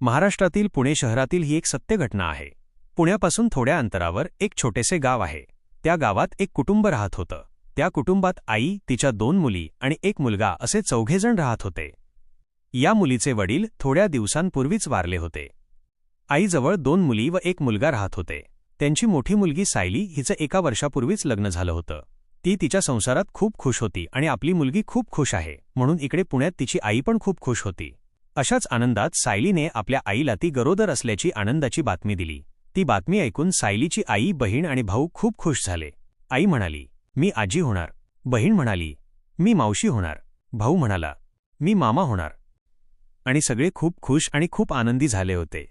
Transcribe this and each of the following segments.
महाराष्ट्रातील पुणे शहरातील ही एक सत्य घटना आहे. पुण्यापासून थोड्या अंतरावर एक छोटेसे गाव आहे. त्या गावात एक कुटुंब राहत होतं. त्या कुटुंबात आई तिच्या दोन मुली आणि एक मुलगा असे चौघेजण राहत होते. या मुलीचे वडील थोड्या दिवसांपूर्वीच वारले होते. आईजवळ दोन मुली व एक मुलगा राहत होते. त्यांची मोठी मुलगी सायली हिचं एका वर्षापूर्वीच लग्न झालं होतं. ती तिच्या संसारात खूप खुश होती आणि आपली मुलगी खूप खुश आहे. म्हणून इकडे पुण्यात तिची आई पण खूप खुश होती. अशाच आनंदात सायलीने आपल्या आईला ती गरोदर असल्याची आनंदाची बातमी दिली. ती बातमी ऐकून सायलीची आई बहीण आणि भाऊ खूप खुश झाले. आई म्हणाली मी आजी होणार. बहीण म्हणाली मी मावशी होणार. भाऊ म्हणाला मी मामा होणार. आणि सगळे खूप खुश आणि खूप आनंदी झाले होते.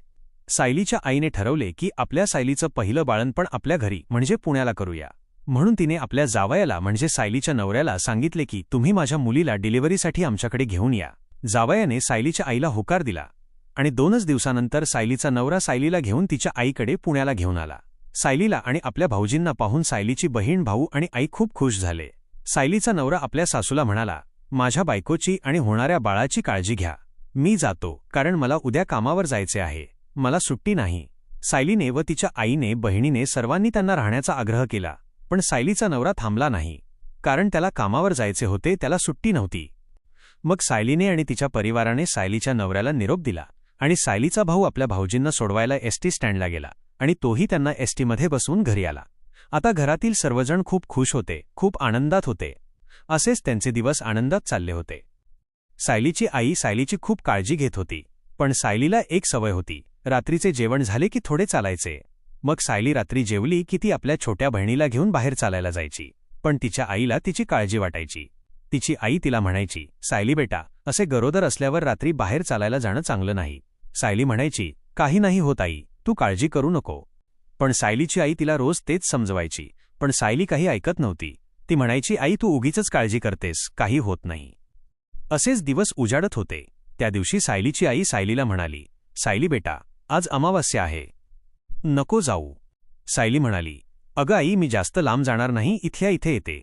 सायलीच्या आईने ठरवले की आपल्या सायलीचं पहिलं बाळणपण आपल्या घरी म्हणजे पुण्याला करूया. म्हणून तिने आपल्या जावयाला म्हणजे सायलीच्या नवऱ्याला सांगितले की तुम्ही माझ्या मुलीला डिलिव्हरीसाठी आमच्याकडे घेऊन या. जावयाने सायलीच्या आईला होकार दिला आणि दोनच दिवसानंतर सायलीचा नवरा सायलीला घेऊन तिच्या आईकडे पुण्याला घेऊन आला. सायलीला आणि आपल्या भाऊजींना पाहून सायलीची बहीण भाऊ आणि आई खूप खुश झाले. सायलीचा नवरा आपल्या सासूला म्हणाला माझ्या बायकोची आणि होणाऱ्या बाळाची काळजी घ्या. मी जातो कारण मला उद्या कामावर जायचे आहे. मला सुट्टी नाही. सायलीने व तिच्या आईने बहिणीने सर्वांनी त्यांना राहण्याचा आग्रह केला पण सायलीचा नवरा थांबला नाही. कारण त्याला कामावर जायचे होते त्याला सुट्टी नव्हती. मग सायलीने आणि तिच्या परिवाराने सायलीच्या नवऱ्याला निरोप दिला आणि सायलीचा भाऊ आपल्या भाऊजींना सोडवायला एसटी स्टँडला गेला आणि तोही त्यांना एसटीमध्ये बसवून घरी आला. आता घरातील सर्वजण खूप खुश होते खूप आनंदात होते. असेच त्यांचे दिवस आनंदात चालले होते. सायलीची आई सायलीची खूप काळजी घेत होती पण सायलीला एक सवय होती रात्रीचे जेवण झाले की थोडे चालायचे. मग सायली रात्री जेवली की ती आपल्या छोट्या बहिणीला घेऊन बाहेर चालायला जायची पण तिच्या आईला तिची काळजी वाटायची. तिची आई तिला म्हणायची सायली बेटा असे गरोदर असल्यावर रात्री बाहेर चालायला जाणं चांगलं नाही. सायली म्हणायची काही नाही होत आई तू काळजी करू नको. पण सायलीची आई तिला रोज तेच समजवायची पण सायली काही ऐकत नव्हती. ती म्हणायची आई तू उगीच काळजी करतेस काही होत नाही. असेच दिवस उजाडत होते. त्या दिवशी सायलीची आई सायलीला म्हणाली सायली बेटा आज अमावास्या आहे. नको जाऊ. सायली म्हणाली अगं आई मी जास्त लांब जाणार नाही इथल्या इथे येते.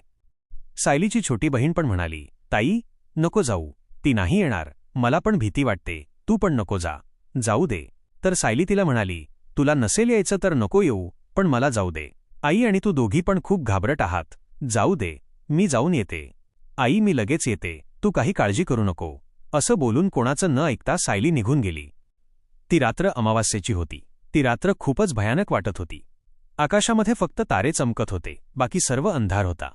सायलीची छोटी बहीण पण म्हणाली ताई नको जाऊ. ती नाही येणार. मला पण भीती वाटते. तू पण नको जा. जाऊ दे. तर सायली तिला म्हणाली तुला नसेल यायचं तर नको येऊ पण मला जाऊ दे. आई आणि तू दोघी पण खूप घाबरट आहात. जाऊ दे. मी जाऊन येते. आई मी लगेच येते. तू काही काळजी करू नको. असं बोलून कोणाचं न ऐकता सायली निघून गेली. ती रात्र अमावास्येची होती. ती रात्र खूपच भयानक वाटत होती. आकाशामध्ये फक्त तारे चमकत होते. बाकी सर्व अंधार होता.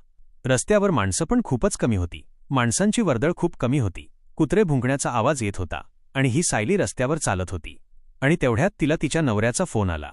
रस्त्यावर माणसं पण खूपच कमी होती. माणसांची वर्दळ खूप कमी होती. कुत्रे भुंकण्याचा आवाज येत होता आणि ही सायली रस्त्यावर चालत होती. आणि तेवढ्यात तिला तिच्या नवऱ्याचा फोन आला.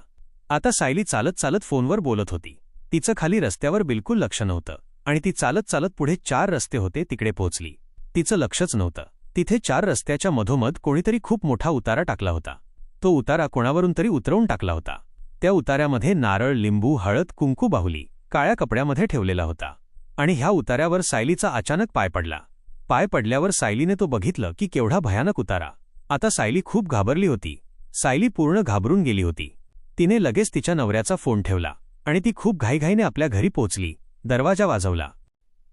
आता सायली चालत चालत फोनवर बोलत होती. तिचं खाली रस्त्यावर बिलकुल लक्ष नव्हतं आणि ती चालत चालत पुढे चार रस्ते होते तिकडे पोहोचली. तिचं लक्षच नव्हतं. तिथे चार रस्त्याच्या मधोमध कोणीतरी खूप मोठा उतारा टाकला होता. तो उतारा कोणावरून तरी उतरवून टाकला होता. त्या उतार्यामध्ये नारळ लिंबू हळद कुंकू बाहुली काळ्या कपड्यामध्ये ठेवलेला होता. आणि ह्या उतार्यावर सायलीचा अचानक पाय पडला. पाय पडल्यावर सायलीने तो बघितलं की केवढा भयानक उतारा. आता सायली खूप घाबरली होती. सायली पूर्ण घाबरून गेली होती. तिने लगेच तिच्या नवऱ्याचा फोन ठेवला आणि ती खूप घाईघाईने आपल्या घरी पोचली. दरवाजा वाजवला.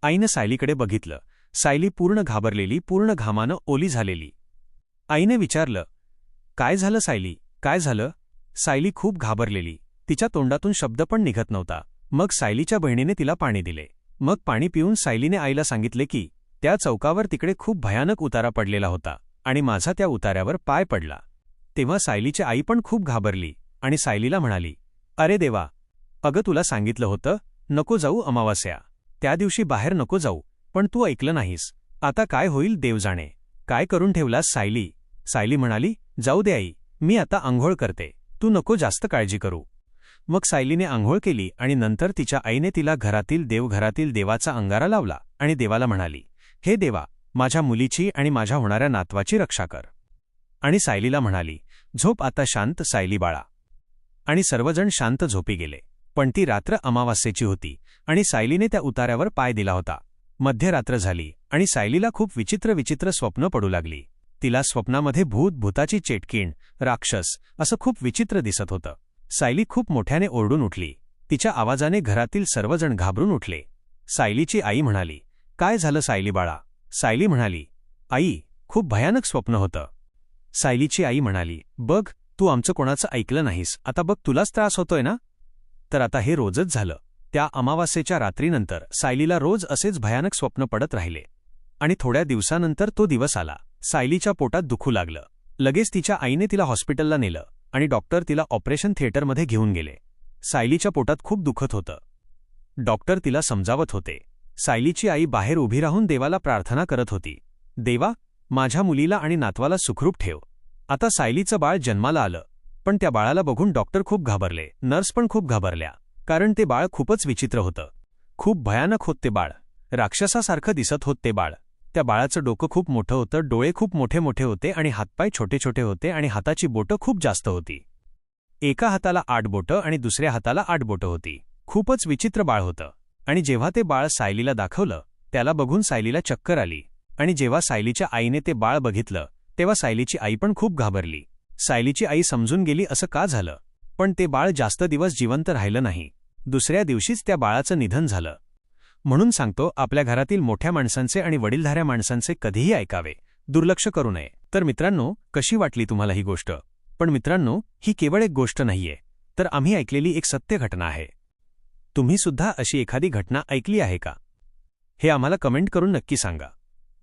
आईनं सायलीकडे बघितलं. सायली पूर्ण घाबरलेली पूर्ण घामानं ओली झालेली. आईने विचारलं काय झालं सायली? काय झालं? सायली खूप घाबरलेली. तिच्या तोंडातून शब्द पण निघत नव्हता. मग सायलीच्या बहिणीने तिला पाणी दिले. मग पाणी पिऊन सायलीने आईला सांगितले की त्या चौकावर तिकडे खूप भयानक उतारा पडलेला होता आणि माझा त्या उतार्यावर पाय पडला. तेव्हा सायलीची आई पण खूप घाबरली आणि सायलीला म्हणाली अरे देवा अगं तुला सांगितलं होतं नको जाऊ अमावास्या. त्या दिवशी बाहेर नको जाऊ पण तू ऐकलं नाहीस. आता काय होईल देव जाणे काय करून ठेवलास सायली? सायली म्हणाली जाऊ दे आई मी आता आंघोळ करते. तू नको जास्त काळजी करू. मग सायलीने आंघोळ केली आणि नंतर तिच्या आईने तिला घरातील देवघरातील देवाचा अंगारा लावला आणि देवाला म्हणाली हे देवा माझ्या मुलीची आणि माझ्या होणाऱ्या नातवाची रक्षा कर. आणि सायलीला म्हणाली झोप आता शांत सायली बाळा. आणि सर्वजण शांत झोपी गेले. पण ती रात्र अमावास्येची होती आणि सायलीने त्या उतार्यावर पाय दिला होता. मध्यरात्र झाली आणि सायलीला खूप विचित्र विचित्र स्वप्न पडू लागली. तिला स्वप्नामध्ये भूत भूताची चेटकीण राक्षस असं खूप विचित्र दिसत होतं. सायली खूप मोठ्याने ओरडून उठली. तिच्या आवाजाने घरातील सर्वजण घाबरून उठले. सायलीची आई म्हणाली काय झालं सायली बाळा? सायली म्हणाली आई खूप भयानक स्वप्न होतं. सायलीची आई म्हणाली बघ तू आमचं कोणाचं ऐकलं नाहीस. आता बघ तुलाच त्रास होतोय ना? तर आता हे रोजच झालं. त्या अमावास्येच्या रात्रीनंतर सायलीला रोज असेच भयानक स्वप्न पडत राहिले. आणि थोड्या दिवसानंतर तो दिवस आला. सायलीच्या पोटात दुखू लागलं. लगेच तिच्या आईने तिला हॉस्पिटलला नेलं. आणि डॉक्टर तिला ऑपरेशन थिएटरमध्ये घेऊन गेले. सायलीच्या पोटात खूप दुखत होतं. डॉक्टर तिला समजावत होते. सायलीची आई बाहेर उभी राहून देवाला प्रार्थना करत होती. देवा माझ्या मुलीला आणि नातवाला सुखरूप ठेव. आता सायलीचं बाळ जन्माला आलं. पण त्या बाळाला बघून डॉक्टर खूप घाबरले. नर्स पण खूप घाबरल्या. कारण ते बाळ खूपच विचित्र होतं. खूप भयानक होत ते बाळ. राक्षसासारखं दिसत होत ते बाळ. त्या बाळाचं डोकं खूप मोठं होतं डोळे खूप मोठे मोठे होते आणि हातपाय छोटे छोटे होते आणि हाताची बोटं खूप जास्त होती. एका हाताला आठ बोटं आणि दुसऱ्या हाताला आठ बोटं होती. खूपच विचित्र बाळ होतं. आणि जेव्हा ते बाळ सायलीला दाखवलं त्याला बघून सायलीला चक्कर आली. आणि जेव्हा सायलीच्या आईने ते बाळ बघितलं तेव्हा सायलीची आई पण खूप घाबरली. सायलीची आई समजून गेली असं का झालं? पण ते बाळ जास्त दिवस जिवंत राहिलं नाही. दुसऱ्या दिवशीच त्या बाळाचं निधन झालं. म्हणून सांगतो आपल्या घरातील मोठ्या माणसांचे आणि वडीलधाऱ्या माणसांचे कधीही ऐकावे. दुर्लक्ष करू नये. तर मित्रांनो कशी वाटली तुम्हाला ही गोष्ट? पण मित्रांनो ही केवळ एक गोष्ट नाहीये. तर आम्ही ऐकलेली एक सत्य घटना आहे. तुम्ही सुद्धा अशी एखादी घटना ऐकली आहे का? हे आम्हाला कमेंट करून नक्की सांगा.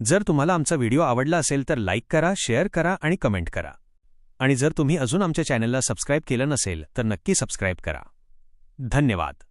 जर तुम्हाला आमचा व्हिडिओ आवडला असेल तर लाईक करा शेअर करा आणि कमेंट करा. आणि जर तुम्ही अजून आमच्या चॅनलला सबस्क्राईब केलं नसेल तर नक्की सबस्क्राईब करा. धन्यवाद.